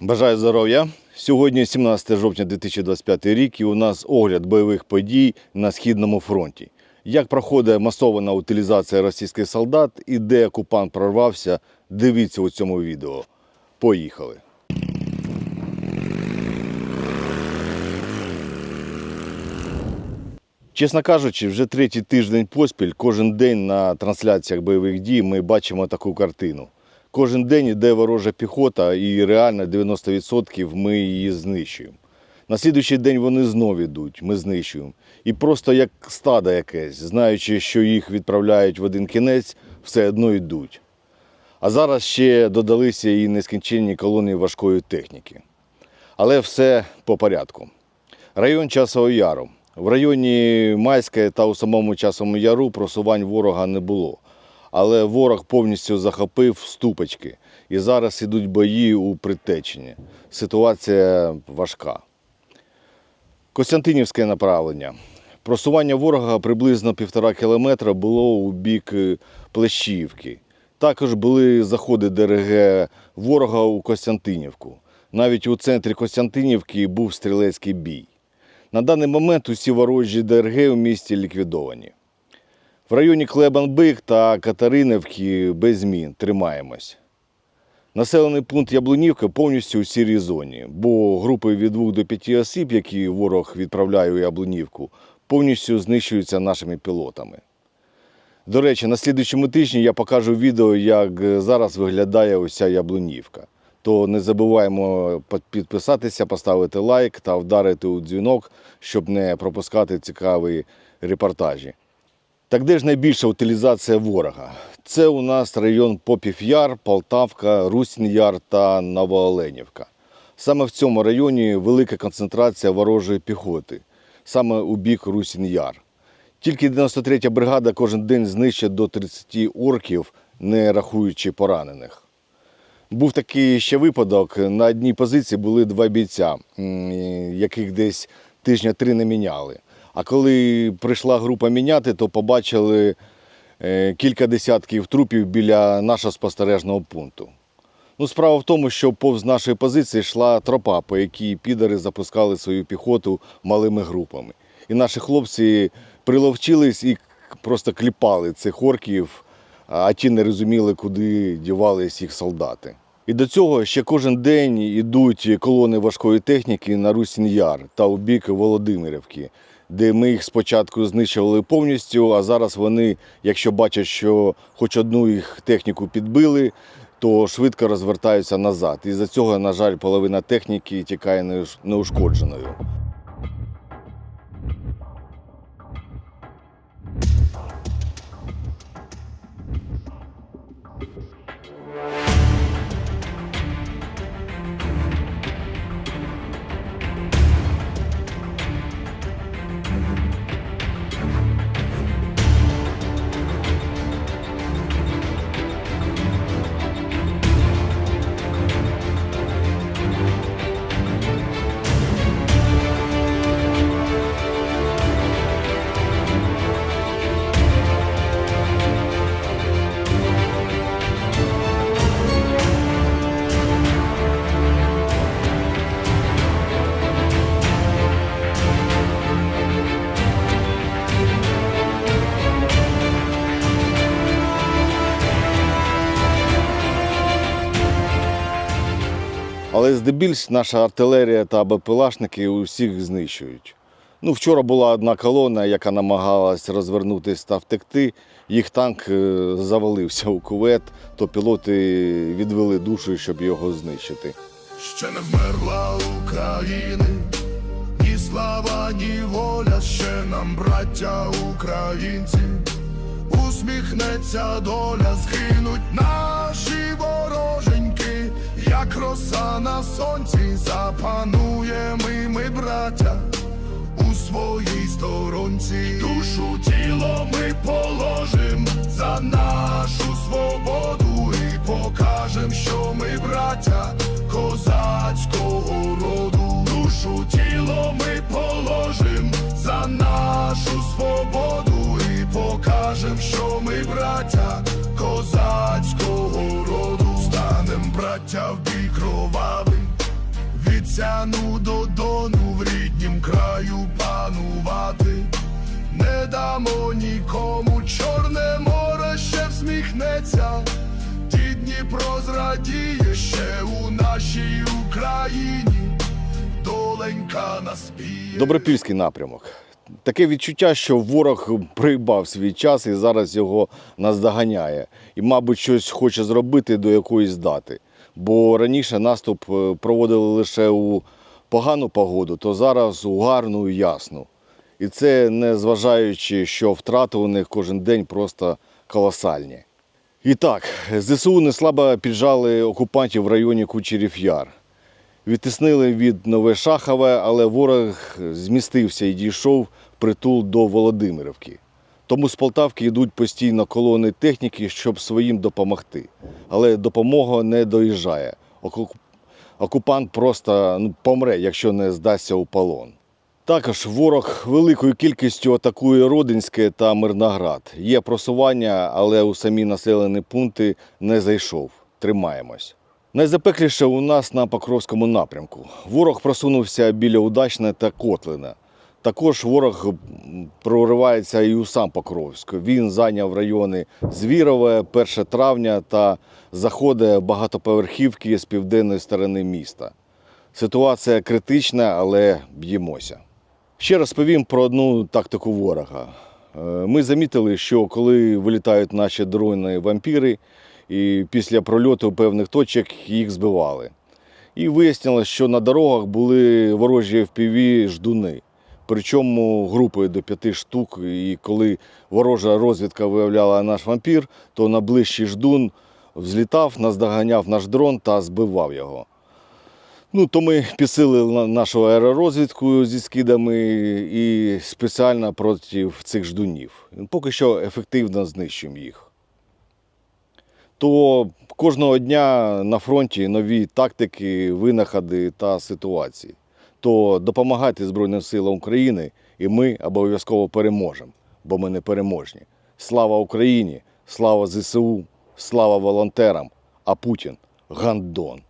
Бажаю здоров'я. Сьогодні 17 жовтня 2025 рік і у нас огляд бойових подій на Східному фронті. Як проходить масована утилізація російських солдат і де окупант прорвався, дивіться у цьому відео. Поїхали. Чесно кажучи, вже третій тиждень поспіль, кожен день на трансляціях бойових дій ми бачимо таку картину. Кожен день йде ворожа піхота, і реально 90% ми її знищуємо. На слідуючий день вони знов йдуть, ми знищуємо. І просто як стадо якесь, знаючи, що їх відправляють в один кінець, все одно йдуть. А зараз ще додалися і нескінченні колони важкої техніки. Але все по порядку. Район Часового Яру. В районі Майське та у самому Часовому Яру просувань ворога не було. Але ворог повністю захопив ступочки. І зараз ідуть бої у Притечені. Ситуація важка. Костянтинівське направлення. Просування ворога приблизно півтора кілометра було у бік е, Плещіївки. Також були заходи ДРГ ворога у Костянтинівку. Навіть у центрі Костянтинівки був стрілецький бій. На даний момент усі ворожі ДРГ у місті ліквідовані. В районі Клебанбик та Катеринівки без змін тримаємось. Населений пункт Яблунівка повністю у сірій зоні, бо групи від 2 до 5 осіб, які ворог відправляє у Яблунівку, повністю знищуються нашими пілотами. До речі, на слідчому тижні я покажу відео, як зараз виглядає уся Яблунівка. То не забуваємо підписатися, поставити лайк та вдарити у дзвінок, щоб не пропускати цікаві репортажі. Так де ж найбільша утилізація ворога? Це у нас район Попів-Яр, Полтавка, Русін-Яр та Новооленівка. Саме в цьому районі велика концентрація ворожої піхоти, саме у бік Русін-Яр. Тільки 93-я бригада кожен день знищить до 30 орків, не рахуючи поранених. Був такий ще випадок. На одній позиції були два бійця, яких десь тижня три не міняли. А коли прийшла група міняти, то побачили е, кілька десятків трупів біля нашого спостережного пункту. Ну, справа в тому, що повз нашої позиції йшла тропа, по якій підари запускали свою піхоту малими групами. І наші хлопці приловчились і просто кліпали цих орків, а ті не розуміли, куди дівались їх солдати. І до цього ще кожен день йдуть колони важкої техніки на Русін-Яр та у бік Володимирівки, де ми їх спочатку знищували повністю, а зараз вони, якщо бачать, що хоч одну їх техніку підбили, то швидко розвертаються назад. І за цього, на жаль, половина техніки тікає неушкодженою. Але здебільш наша артилерія та БПЛАшники усіх знищують. Ну, вчора була одна колона, яка намагалась розвернутися та втекти. Їх танк е, завалився у кувет, то пілоти відвели душу, щоб його знищити. Ще не вмерла України, ні слава, ні воля, ще нам, браття українці, усміхнеться доля, згинуть наші вороженьки, як роса на сонці, запануємо і ми, браття, у своїй сторонці. Душу тіло ми положим за нашу свободу і покажем, що ми браття козацького роду. Душу тіло ми положим за нашу свободу і покажем, що ми браття козацького роду. Станем браття в бій кровавий, обіцяну додону в ріднім краю панувати. Не дамо нікому чорне море ще всміхнеться. Ті Дніпро зрадіє ще у нашій Україні. Доленька наспіє. Добропільський напрямок. Таке відчуття, що ворог прибав свій час і зараз його наздоганяє. І, мабуть, щось хоче зробити до якоїсь дати. Бо раніше наступ е, проводили лише у погану погоду, то зараз у гарну і ясну. І це не зважаючи, що втрати у них кожен день просто колосальні. І так, ЗСУ неслабо піджали окупантів в районі Кучерів Яр. Відтиснили від Нове Шахове, але ворог змістився і дійшов притул до Володимирівки. Тому з Полтавки йдуть постійно колони техніки, щоб своїм допомогти. Але допомога не доїжджає. Окупант просто ну, помре, якщо не здасться у полон. Також ворог великою кількістю атакує Родинське та Мирноград. Є просування, але у самі населені пункти не зайшов. Тримаємось. Найзапекліше у нас на Покровському напрямку. Ворог просунувся біля Удачне та Котлина. Також ворог проривається і у сам Покровськ. Він зайняв райони Звірове, 1 травня та заходить багатоповерхівки з південної сторони міста. Ситуація критична, але б'ємося. Ще розповім про одну тактику ворога. Е, Ми замітили, що коли вилітають наші дрони вампіри, і після прольоту певних точок їх збивали. І вияснилось, що на дорогах були ворожі FPV ждуни. Причому групою до п'яти штук. І коли ворожа розвідка виявляла наш вампір, то на ближчий ждун взлітав, наздоганяв наш дрон та збивав його. Ну, то ми підсилили нашу аеророзвідку зі скидами і спеціально проти цих ждунів. Поки що ефективно знищуємо їх. То кожного дня на фронті нові тактики, винаходи та ситуації. То допомагайте Збройним силам України, і ми обов'язково переможемо, бо ми не переможні. Слава Україні! Слава ЗСУ! Слава волонтерам! А Путін гандон!